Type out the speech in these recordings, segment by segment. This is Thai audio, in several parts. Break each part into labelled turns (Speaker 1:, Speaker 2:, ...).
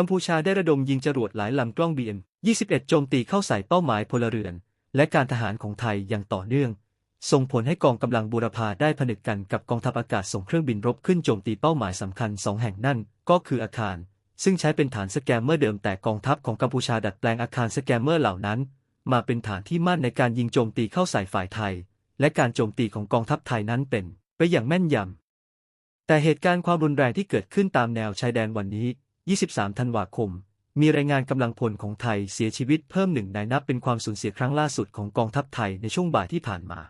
Speaker 1: กัมพูชาได้ระดมยิงจรวดหลายลำกล้อง BM 21 โจมตีเข้าใส่เป้าหมายพลเรือน และการทหารของไทยอย่างต่อเนื่อง ส่งผลให้กองกำลังบูรพาได้ผนึกกันกับกองทัพอากาศส่งเครื่องบินรบขึ้นโจมตีเป้าหมายสำคัญสองแห่งนั่น ก็คืออาคาร ซึ่งใช้เป็นฐานสแกมเมอร์เดิมแต่กองทัพของกัมพูชาดัดแปลงอาคารสแกมเมอร์เหล่านั้น มาเป็นฐานที่มั่นในการยิงโจมตีเข้าใส่ฝ่ายไทย และการโจมตีของกองทัพไทยนั้นเป็น ไปอย่างแม่นยำแต่เหตุการณ์ความรุนแรงที่เกิดขึ้นตามแนวชายแดนวันนี้ 23 ธันวาคม มีรายงานกำลังพลของไทยเสียชีวิตเพิ่มหนึ่งนายนับเป็นความสูญเสียครั้งล่าสุดของกองทัพไทยในช่วงบ่ายที่ผ่านมา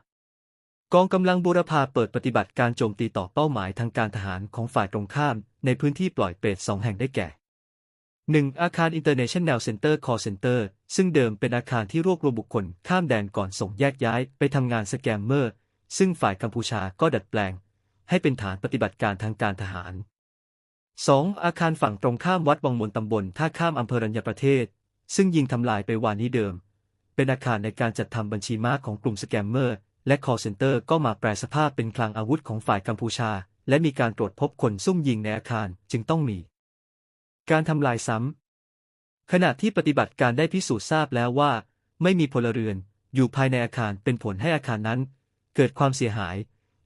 Speaker 1: กองกำลังบูรพาเปิดปฏิบัติการโจมตีต่อเป้าหมายทางการทหารของฝ่ายตรงข้าม ในพื้นที่ปล่อยเปรตสองแห่งได้แก่ 1. อาคาร International Center Call Center ซึ่งเดิมเป็นอาคารที่รวบรวมบุคคลข้ามแดนก่อนส่งแยกย้ายไปทำงานสแกมเมอร์ ซึ่งฝ่ายกัมพูชาก็ดัดแปลง ให้เป็นฐานปฏิบัติการทางการทหาร 2. อาคารฝั่งตรงข้ามวัดวังมนตำบลท่าข้ามอำเภอรัญญประเทศ ซึ่งยิงทำลายไปวานนี้เดิม เป็นอาคารในการจัดทำบัญชีม้าของกลุ่มสแกมเมอร์ และ call center ก็มาแปลสภาพเป็นคลังอาวุธของฝ่ายกัมพูชา และมีการตรวจพบคนซุ่มยิงในอาคารจึงต้องมี การทำลายซ้ำขณะที่ปฏิบัติการได้พิสูจน์ทราบแล้วว่า ไม่มีพลเรือน อยู่ภายในอาคารเป็นผลให้อาคารนั้น เกิดความเสียหาย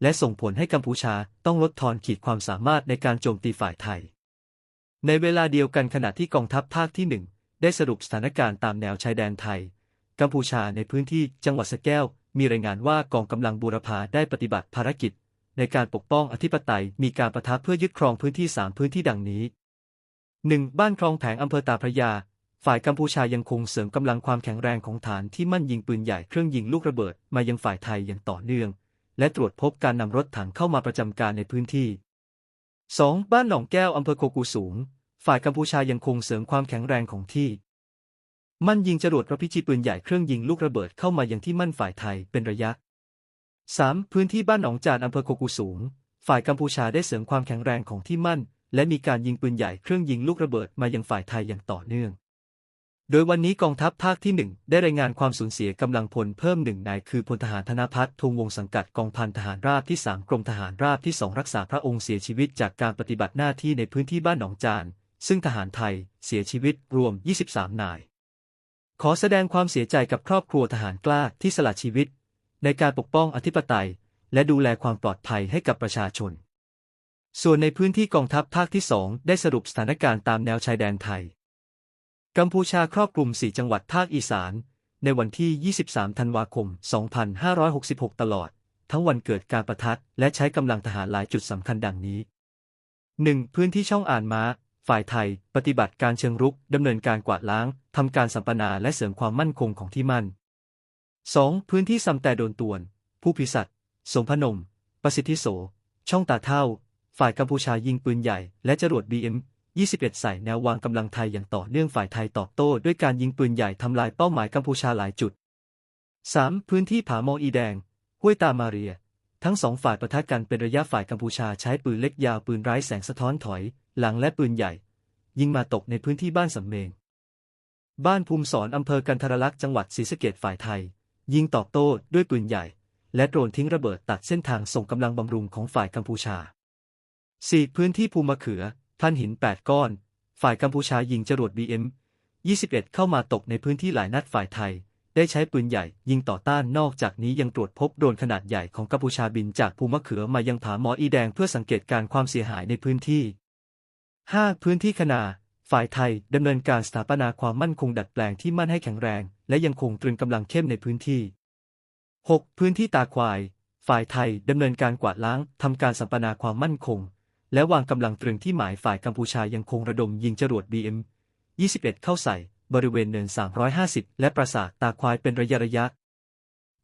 Speaker 1: และส่งผลให้กัมพูชาต้องลดทอนขีดความสามารถในการโจมตีฝ่ายไทย ในเวลาเดียวกันขณะที่กองทัพภาคที่หนึ่งได้สรุปสถานการณ์ตามแนวชายแดนไทย กัมพูชาในพื้นที่จังหวัดสแก้ว มีรายงานว่ากองกำลังบูรพาได้ปฏิบัติภารกิจ ในการปกป้องอธิปไตยมีการประทับเพื่อยึดครองพื้นที่ 3 พื้นที่ดังนี้ 1. บ้านคลองแผงอำเภอตาพระยา ฝ่ายกัมพูชายังคงเสริมกำลังความแข็งแรงของฐานที่มั่นยิงปืนใหญ่เครื่องยิงลูกระเบิดมายังฝ่ายไทยอย่างต่อเนื่อง และตรวจพบการนำรถถังเข้ามาประจำการในพื้นที่ 2. บ้านหนองแก้วอำเภอโคกูสูง ฝ่ายกัมพูชายังคงเสริมความแข็งแรงของที่ มั่นยิงจรวดระพิชิตปืนใหญ่เครื่องยิงลูกระเบิดเข้ามายังที่มั่นฝ่ายไทยเป็นระยะ 3. พื้นที่บ้านหนองจานอำเภอโคกูสูง ฝ่ายกัมพูชาได้เสริมความแข็งแรงของที่มั่น และมีการยิงปืนใหญ่เครื่องยิงลูกระเบิดมายังฝ่ายไทยอย่างต่อเนื่อง โดยวันนี้กองทัพภาคที่หนึ่งได้รายงานความสูญเสียกำลังพลเพิ่มหนึ่งนายคือพลทหารธนพัฒน์ทงวงศ์สังกัดกองพันทหารราบที่ 3 กรมทหารราบที่ 2 รักษาพระองค์เสียชีวิตจากการปฏิบัติหน้าที่ในพื้นที่บ้านหนองจาน ซึ่งทหารไทยเสียชีวิตรวม 23 นาย ขอแสดงความเสียใจกับครอบครัวทหารกล้าที่สละชีวิต ในการปกป้องอธิปไตย และดูแลความปลอดภัยให้กับประชาชน ส่วนในพื้นที่กองทัพภาคที่สองได้สรุปสถานการณ์ตามแนวชายแดนไทย กัมพูชาครอบคลุม 4 จังหวัดภาคอีสาน ในวันที่ 23 ธันวาคม 2566 ตลอด ทั้งวันเกิดการประทัดและใช้กำลังทหารหลายจุดสำคัญดังนี้ 1. พื้นที่ช่องอ่านม้า ฝ่ายไทย ปฏิบัติการเชิงรุกดำเนินการกวาดล้างทำการสัมปนาและเสริมความมั่นคงของที่มั่น 2. พื้นที่ซำแต่โดนตวน ผู้พิสัตสมพนม ประสิทธิโส ช่องตาเท่า ฝ่ายกัมพูชายิงปืนใหญ่และจรวด BM 21 ใส่แนววางกำลังไทยอย่างต่อเนื่องฝ่ายไทยตอบโต้ด้วยการยิงปืนใหญ่ทำลายเป้าหมายกัมพูชาหลายจุด 3. พื้นที่ผามองอีแดง ห้วยตามาเรีย ทั้งสองฝ่ายประทะกันเป็นระยะฝ่ายกัมพูชาใช้ปืนเล็กยาวปืนไร้แสงสะท้อนถอย หลังและปืนใหญ่ ยิงมาตกในพื้นที่บ้านสำเมง บ้านภูมิสอนอำเภอกันทรลักษณ์จังหวัดศรีสะเกดฝ่ายไทย ยิงตอบโต้ด้วยปืนใหญ่ และโดรนทิ้งระเบิดตัดเส้นทางส่งกำลังบำรุงของฝ่ายกัมพูชา 4. พื้นที่ภูมะเขือ ท่านหิน 8 ก้อน ฝ่ายกัมพูชายิงจรวด BM 21 เข้ามาตกในพื้นที่หลายนัดฝ่ายไทย ได้ใช้ปืนใหญ่ยิงต่อต้านนอกจากนี้ยังตรวจพบโดรนขนาดใหญ่ของกัมพูชาบินจากภูมะเขือมายังผาหมออีแดงเพื่อสังเกตการความเสียหายในพื้นที่ 5. พื้นที่คณาฝ่ายไทยดำเนินการสถาปนาความมั่นคงดัดแปลงที่มั่นให้แข็งแรง และยังคงตรึงกำลังเข้มในพื้นที่ 6. พื้นที่ตาควาย ฝ่ายไทยดำเนินการกวาดล้างทำการสัมปนาความมั่นคง และวางกำลังตรึงที่หมายฝ่ายกัมพูชายังคงระดมยิงจรวด BM 21 เข้าใส่ บริเวณเนิน 350 และปราสาทตาควายเป็นระยะระยะ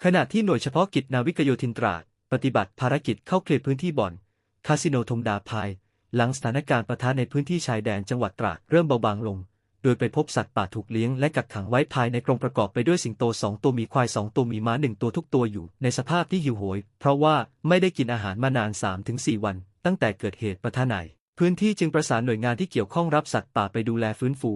Speaker 1: ขณะที่หน่วยเฉพาะกิจนาวิกโยธินตราด ปฏิบัติภารกิจเข้าเคลียร์พื้นที่บ่อน คาสิโนธงดาพาย หลังสถานการณ์ประทะในพื้นที่ชายแดนจังหวัดตราดเริ่มเบาบางลง โดยไปพบสัตว์ป่าถูกเลี้ยงและกักขังไว้ภายในกรงประกอบไปด้วยสิงโตสองตัวมีควายสองตัวมีม้าหนึ่งตัวทุกตัวอยู่ในสภาพที่หิวโหย เพราะว่าไม่ได้กินอาหารมานาน3-4วัน ตั้งแต่เกิดเหตุประทะในพื้นที่จึงประสานหน่วยงานที่เกี่ยวข้องรับสัตว์ป่าไปดูแลฟื้นฟู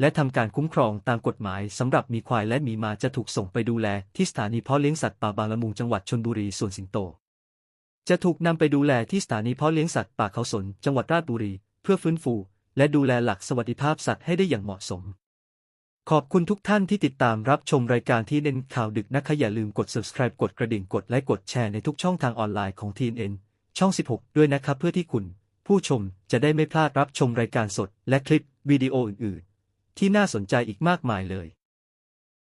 Speaker 1: และทำการคุ้มครองตามกฎหมายสำหรับมีควายและมีมาจะถูกส่งไปดูแลที่สถานีเพาะเลี้ยงสัตว์ป่าบางละมุงจังหวัดชนบุรีส่วนสิงโต จะถูกนำไปดูแลที่สถานีเพาะเลี้ยงสัตว์ป่าเขาสน จังหวัดราชบุรี เพื่อฟื้นฟู และดูแลหลักสวัสดิภาพสัตว์ให้ได้อย่างเหมาะสมขอบคุณทุกท่านที่ติดตามรับชมรายการที่เน้นข่าวดึกนะคะอย่าลืมกด subscribe กดกระดิ่งกดไลค์กดแชร์ในทุกช่องทางออนไลน์ของ TNN ช่อง 16 ด้วยนะครับเพื่อที่คุณ ผู้ชมจะได้ไม่พลาดรับชมรายการสด และคลิปวิดีโออื่น ๆ ที่น่าสนใจอีกมากมายเลย